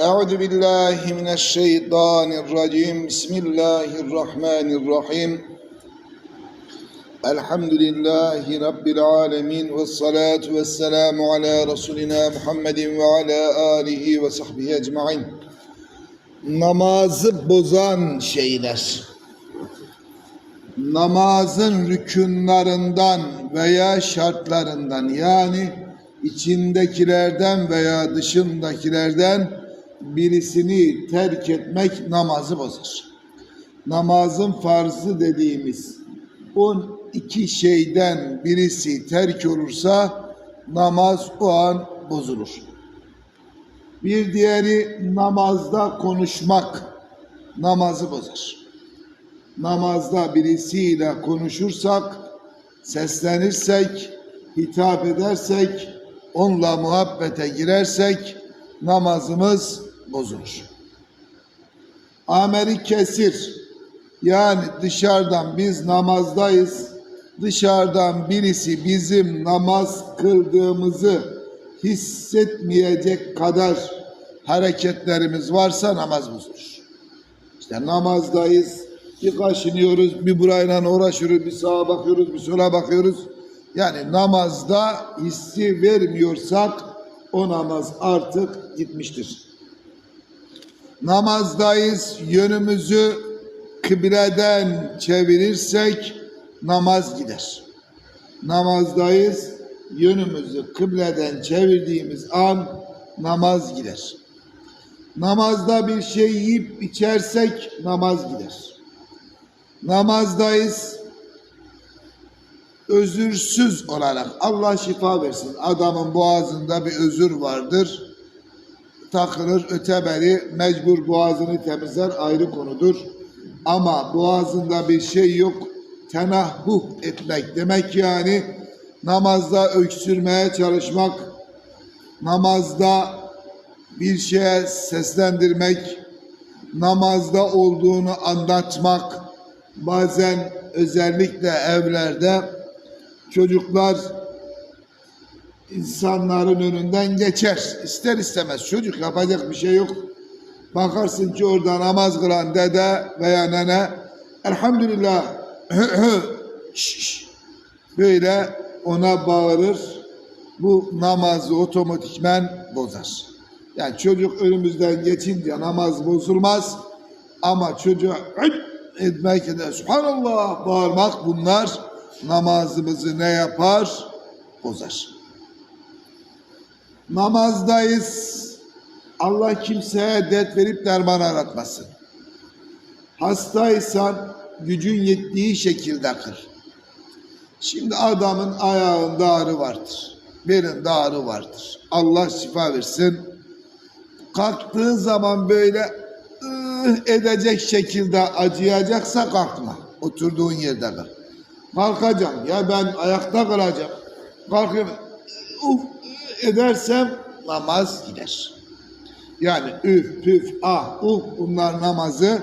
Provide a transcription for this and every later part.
أعوذ بالله من الشيطان الرجيم بسم الله الرحمن الرحيم الحمد لله رب العالمين والصلاة والسلام على رسولنا محمد وعلى آله وصحبه أجمعين Namazı bozan şeyler namazın rükünlerinden veya şartlarından yani içindekilerden veya dışındakilerden birisini terk etmek namazı bozar. Namazın farzı dediğimiz 12 şeyden birisi terk olursa namaz o an bozulur. Bir diğeri namazda konuşmak namazı bozar namazda birisiyle konuşursak, seslenirsek, hitap edersek, onunla muhabbete girersek namazımız bozulur. Ameri kesir yani dışarıdan biz namazdayız. Dışarıdan birisi bizim namaz kıldığımızı hissetmeyecek kadar hareketlerimiz varsa namaz bozulur. İşte namazdayız, bir kaşınıyoruz, bir burayla uğraşıyoruz, bir sağa bakıyoruz, bir sola bakıyoruz. Yani namazda hissi vermiyorsak o namaz artık gitmiştir. Namazdayız, yönümüzü kıbleden çevirirsek namaz gider. Namazdayız, yönümüzü kıbleden çevirdiğimiz an namaz gider. Namazda bir şey yiyip içersek namaz gider namazdayız. Özürsüz olarak Allah şifa versin. Adamın boğazında bir özür vardır. Takılır öteberi mecbur boğazını temizler ayrı konudur. Ama boğazında bir şey yok. Tenahhuh etmek demek yani namazda öksürmeye çalışmak, namazda bir şeye seslendirmek, namazda olduğunu anlatmak, bazen özellikle evlerde çocuklar insanların önünden geçer. İster istemez çocuk yapacak bir şey yok. Bakarsın ki orada namaz kılan dede veya nene elhamdülillah böyle ona bağırır. Bu namazı otomatikmen bozar. Yani çocuk önümüzden geçince namaz bozulmaz ama çocuğa etmek eder. Subhanallah bağırmak bunlar namazımızı ne yapar? Bozar. Namazdayız. Allah kimseye dert verip derman aratmasın. Hastaysan gücün yettiği şekilde kır. Şimdi adamın ayağında ağrı vardır. Belinde ağrı vardır. Allah şifa versin. Kalktığı zaman böyle edecek şekilde acıyacaksa kalkma. Oturduğun yerde kal. Kalkacağım. Ya ben ayakta kalacağım. Kalkıyorum. Uf edersem namaz gider. Yani üf, püf, ah, uf bunlar namazı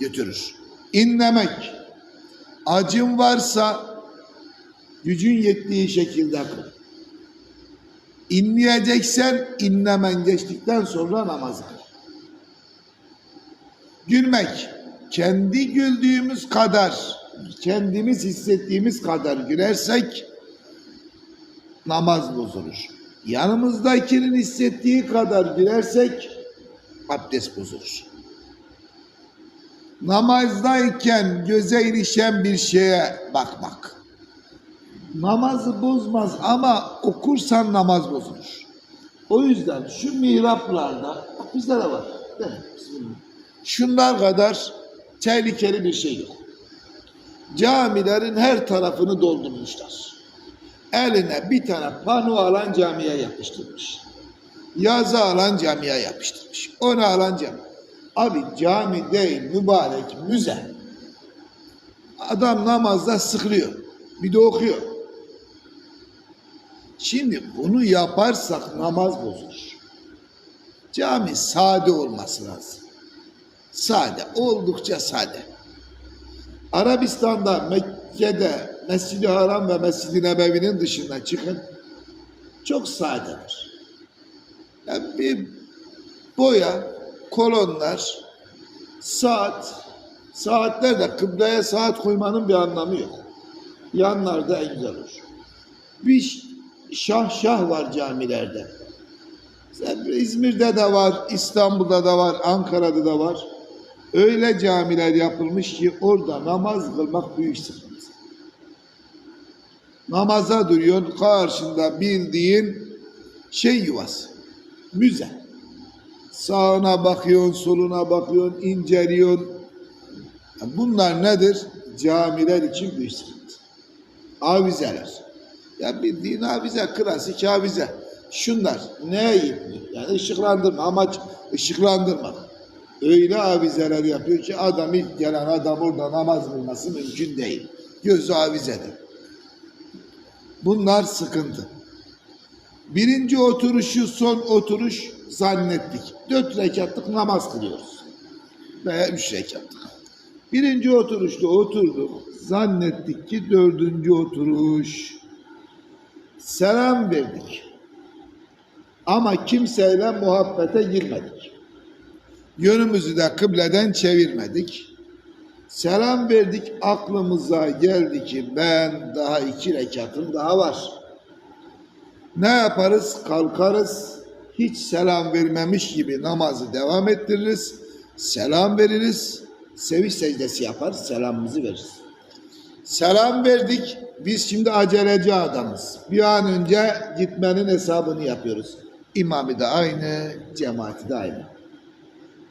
götürür. İnlemek. Acın varsa gücün yettiği şekilde kıl. İnleyeceksen inlemen geçtikten sonra namaz kıl. Gülmek. Kendi güldüğümüz kadar, kendimiz hissettiğimiz kadar gülersek namaz bozulur. Yanımızdakinin hissettiği kadar gülersek abdest bozulur. Namazdayken göze ilişen bir şeye bakmak. Namazı bozmaz ama okursan namaz bozulur. O yüzden şu mihraplarda bizde de şunlar kadar tehlikeli bir şey yok. Camilerin her tarafını doldurmuşlar. Eline bir tane pano alan camiye yapıştırmış. Yazı alan camiye yapıştırmış. Onu alan cami. Abi cami değil mübarek müze. Adam namazda sıkılıyor. Bir de okuyor. Şimdi bunu yaparsak namaz bozulur. Cami sade olması lazım. Sade, oldukça sade. Arabistan'da, Mekke'de Mescid-i Haram ve Mescid-i Nebevi'nin dışına çıkın. Çok sadedir. Yani bir boya, kolonlar, saat, saatlerde kıbleye saat koymanın bir anlamı yok. Yanlarda en güzel olur. Bir şah şah var camilerde. İzmir'de de var, İstanbul'da da var, Ankara'da da var. Öyle camiler yapılmış ki orada namaz kılmak büyük sıkıntı. Namaza duruyorsun, karşında bildiğin şey yuvası, müze. Sağına bakıyorsun, soluna bakıyorsun, inceliyorsun. Bunlar nedir? Camiler için büyük sıkıntı. Avizeler. Ya bildiğin avize, klasik avize. Şunlar neye yetmiyor? Yani ışıklandırma, amaç ışıklandırmak. Öyle avizeler yapıyor ki adam ilk gelen adam orada namaz kılması mümkün değil. Gözü avizede. Bunlar sıkıntı. Birinci oturuşu son oturuş zannettik. Dört rekatlık namaz kılıyoruz. Veya üç rekatlık. Birinci oturuşta oturduk. Zannettik ki dördüncü oturuş. Selam verdik. Ama kimseyle muhabbete girmedik. Yönümüzü de kıbleden çevirmedik. Selam verdik aklımıza geldi ki ben daha iki rekatım daha var. Ne yaparız? Kalkarız. Hiç selam vermemiş gibi namazı devam ettiririz. Selam veririz. Seviş secdesi yapar. Selamımızı veririz. Selam verdik. Biz şimdi aceleci adamız. Bir an önce gitmenin hesabını yapıyoruz. İmamı da aynı, cemaati de aynı.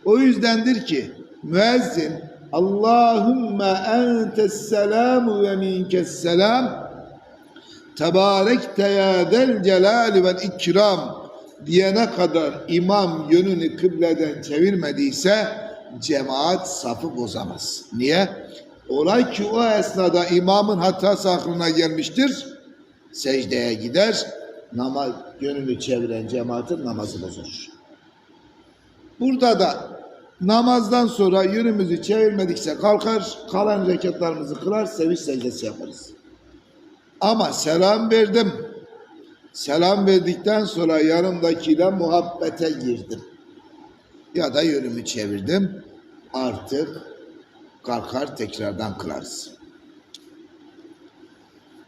O yüzdendir ki müezzin Allahümme entes selamu ve minkes selam Tebarekte ya del celali vel ikram diyene kadar imam yönünü kıbleden çevirmediyse cemaat safı bozamaz. Niye? Olay ki o esnada imamın hatası aklına gelmiştir. Secdeye gider. Namaz yönünü çeviren cemaatin namazı bozulur. Burada da namazdan sonra yönümüzü çevirmedikse kalkar, kalan rekatlarımızı kılar, seviş secdesi yaparız. Ama selam verdim. Selam verdikten sonra yanımdakiyle muhabbete girdim. Ya da yönümü çevirdim. Artık kalkar tekrardan kılarız.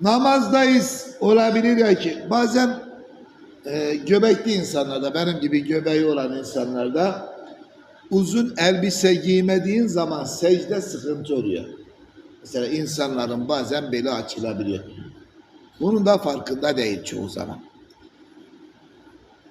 Namazdayız. Olabilir ya ki bazen e, göbekli insanlarda benim gibi göbeği olan insanlarda uzun elbise giymediğin zaman secde sıkıntı oluyor. Mesela insanların bazen beli açılabiliyor. Bunun da farkında değil çoğu zaman.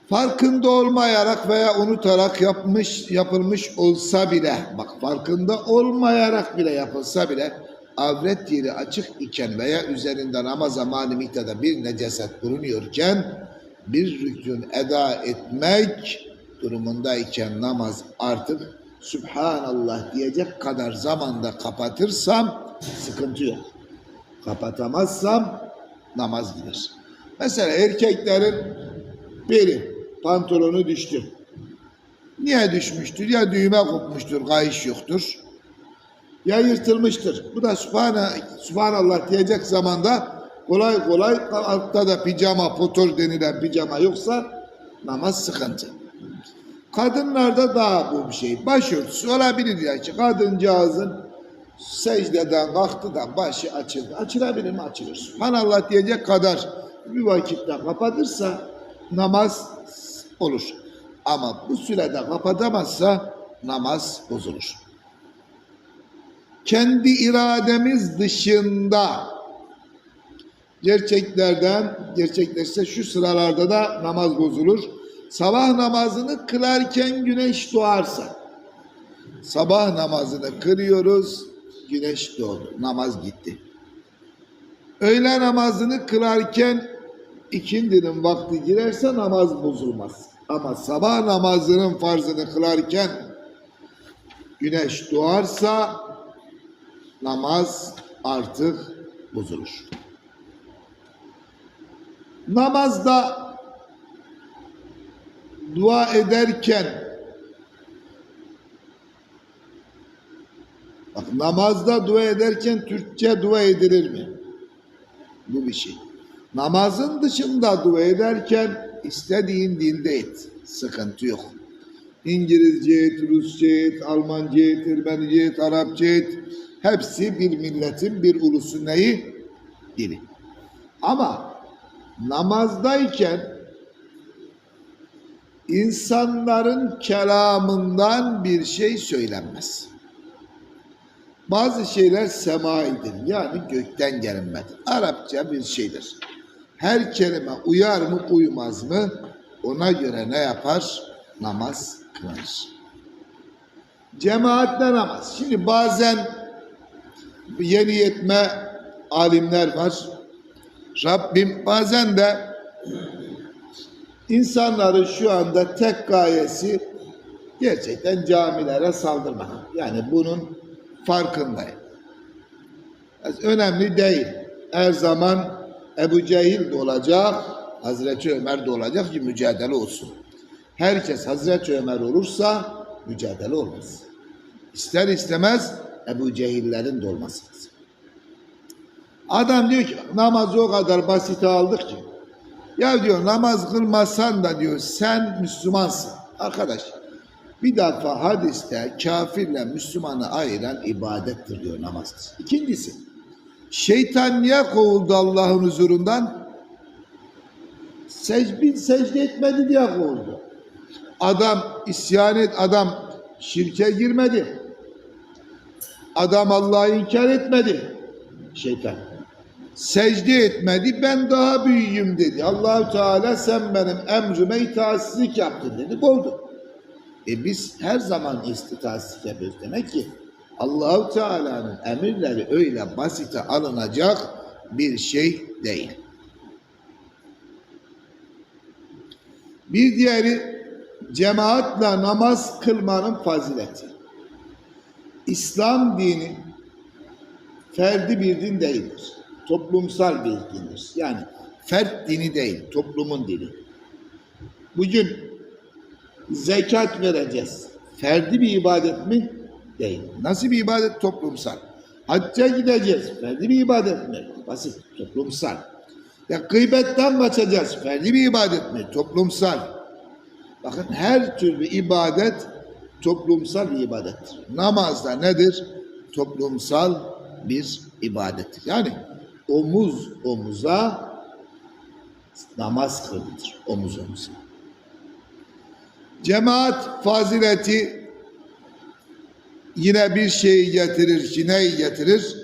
Farkında olmayarak veya unutarak yapmış yapılmış olsa bile bak farkında olmayarak bile yapılsa bile avret yeri açık iken veya üzerinde namaza mani miktarda bir necaset bulunuyorken bir rükün eda etmek durumundayken namaz artık Subhanallah diyecek kadar zamanda kapatırsam sıkıntı yok. Kapatamazsam namaz gider. Mesela erkeklerin biri pantolonu düştü. Niye düşmüştür? Ya düğme kopmuştur, kayış yoktur. Ya yırtılmıştır. Bu da Subhana, Subhanallah diyecek zamanda kolay kolay altta da pijama, potor denilen pijama yoksa namaz sıkıntı. Kadınlarda daha bu bir şey. Başörtüsü olabilir ya ki kadıncağızın secdeden kalktı da başı açıldı. Açılabilir mi? Açılır. Subhanallah diyecek kadar bir vakitte kapatırsa namaz olur. Ama bu sürede kapatamazsa namaz bozulur. Kendi irademiz dışında gerçeklerden gerçekleşse şu sıralarda da namaz bozulur. Sabah namazını kılarken güneş doğarsa sabah namazını kırıyoruz güneş doğdu namaz gitti. Öğle namazını kılarken ikindinin vakti girerse namaz bozulmaz. Ama sabah namazının farzını kılarken güneş doğarsa namaz artık bozulur. Namazda dua ederken bak namazda dua ederken Türkçe dua edilir mi? Bu bir şey. Namazın dışında dua ederken istediğin dilde et. Sıkıntı yok. İngilizce et, Rusça et, Almanca et, Ermenice et, Arapça et. Hepsi bir milletin, bir ulusun neyi? Dili. Ama namazdayken insanların kelamından bir şey söylenmez. Bazı şeyler semaidir. Yani gökten gelinmedir. Arapça bir şeydir. Her kelime uyar mı uymaz mı ona göre ne yapar? Namaz kılınır. Cemaatle namaz. Şimdi bazen yeni yetme alimler var. Rabbim bazen de insanların şu anda tek gayesi gerçekten camilere saldırmak. Yani bunun farkındayım. Önemli değil. Her zaman Ebu Cehil de olacak, Hazreti Ömer de olacak ki mücadele olsun. Herkes Hazreti Ömer olursa mücadele olmaz. İster istemez Ebu Cehillerin de olması lazım. Adam diyor ki namazı o kadar basite aldık ki. Ya diyor namaz kılmazsan da diyor sen Müslümansın. Arkadaş bir defa hadiste kafirle Müslümanı ayıran ibadettir diyor namaz. İkincisi şeytan niye kovuldu Allah'ın huzurundan? Secbin secde etmedi diye kovuldu. Adam isyan et, adam şirke girmedi. Adam Allah'ı inkar etmedi. Şeytan. Secde etmedi, ben daha büyüğüm dedi. Allahu Teala sen benim emrime itaatsizlik yaptın dedi. Oldu. E biz her zaman istitaatlik yapıyoruz. Demek ki Allahu Teala'nın emirleri öyle basite alınacak bir şey değil. Bir diğeri cemaatle namaz kılmanın fazileti. İslam dini ferdi bir din değildir. Toplumsal bir dindir. Yani fert dini değil, toplumun dini. Bugün zekat vereceğiz. Ferdi bir ibadet mi? Değil. Nasıl bir ibadet? Toplumsal. Hacca gideceğiz. Ferdi bir ibadet mi? Basit. Toplumsal. Ya gıybetten kaçacağız. Ferdi bir ibadet mi? Toplumsal. Bakın her türlü ibadet toplumsal bir ibadettir. Namazda nedir? Toplumsal bir ibadettir. Yani omuz omuza namaz kılınır. Omuz omuza. Cemaat fazileti yine bir şeyi getirir ki neyi getirir?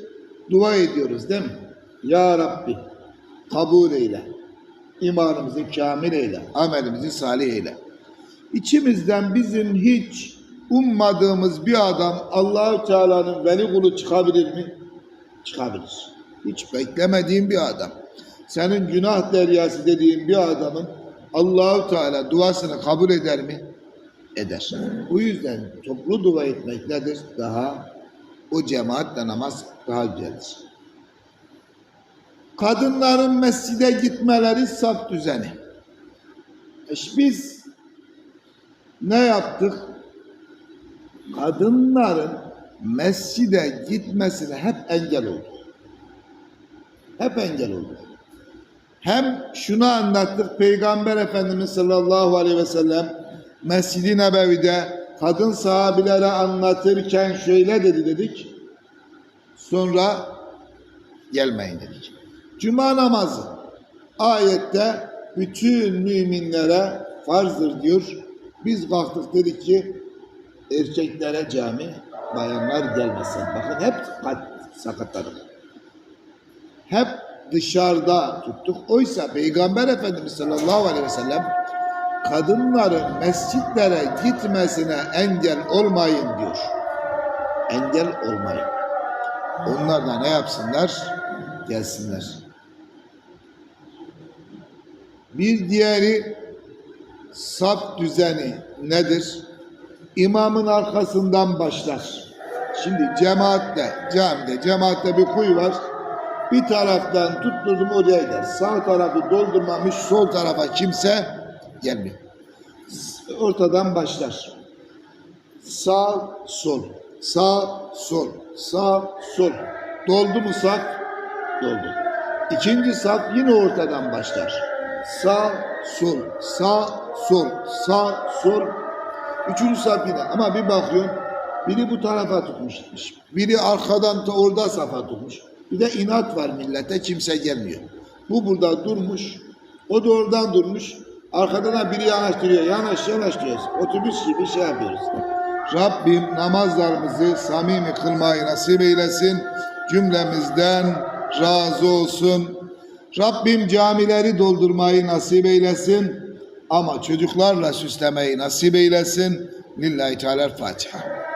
Dua ediyoruz değil mi? Ya Rabbi kabul eyle. İmanımızı kamil eyle. Amelimizi salih eyle. İçimizden bizim hiç ummadığımız bir adam Allahü Teala'nın veli kulu çıkabilir mi? Çıkabilir. Hiç beklemediğin bir adam. Senin günah deryası dediğin bir adamın Allahu Teala duasını kabul eder mi? Eder. Bu yüzden toplu dua etmek nedir? Daha o cemaatle namaz daha güzeldir. Kadınların mescide gitmeleri saf düzeni. E biz ne yaptık? Kadınların mescide gitmesine hep engel olduk. Hep engel olduk. Hem şunu anlattık Peygamber Efendimiz sallallahu aleyhi ve sellem Mescid-i Nebevi'de kadın sahabilere anlatırken şöyle dedi dedik. Sonra gelmeyin dedik. Cuma namazı ayette bütün müminlere farzdır diyor. Biz kalktık dedik ki erkeklere cami, bayanlar gelmesin. Bakın hep sakatladık. Hep dışarıda tuttuk. Oysa Peygamber Efendimiz sallallahu aleyhi ve sellem kadınların mescitlere gitmesine engel olmayın diyor. Engel olmayın. Onlar da ne yapsınlar? Gelsinler. Bir diğeri saf düzeni nedir? İmamın arkasından başlar. Şimdi cemaatle, camide, cemaatte bir kuyu var. Bir taraftan tutturdum oraya gider. Sağ tarafı doldurmamış, sol tarafa kimse gelmiyor. Ortadan başlar. Sağ, sol. Sağ, sol. Sağ, sol. Doldu mu saf? Doldu. İkinci saf yine ortadan başlar. Sağ, sol. Sağ, sol. Sağ, sol. Üçüncü saf yine. Ama bir bakıyorsun biri bu tarafa tutmuş. Biri arkadan da orada safa tutmuş. Bir de inat var millete kimse gelmiyor. Bu burada durmuş. O da oradan durmuş. Arkadan da biri yanaştırıyor. Yanaş yanaş diyoruz. Otobüs gibi şey yapıyoruz. Rabbim namazlarımızı samimi kılmayı nasip eylesin. Cümlemizden razı olsun. Rabbim camileri doldurmayı nasip eylesin. Ama çocuklarla süslemeyi nasip eylesin. Lillahi Teala Fatiha.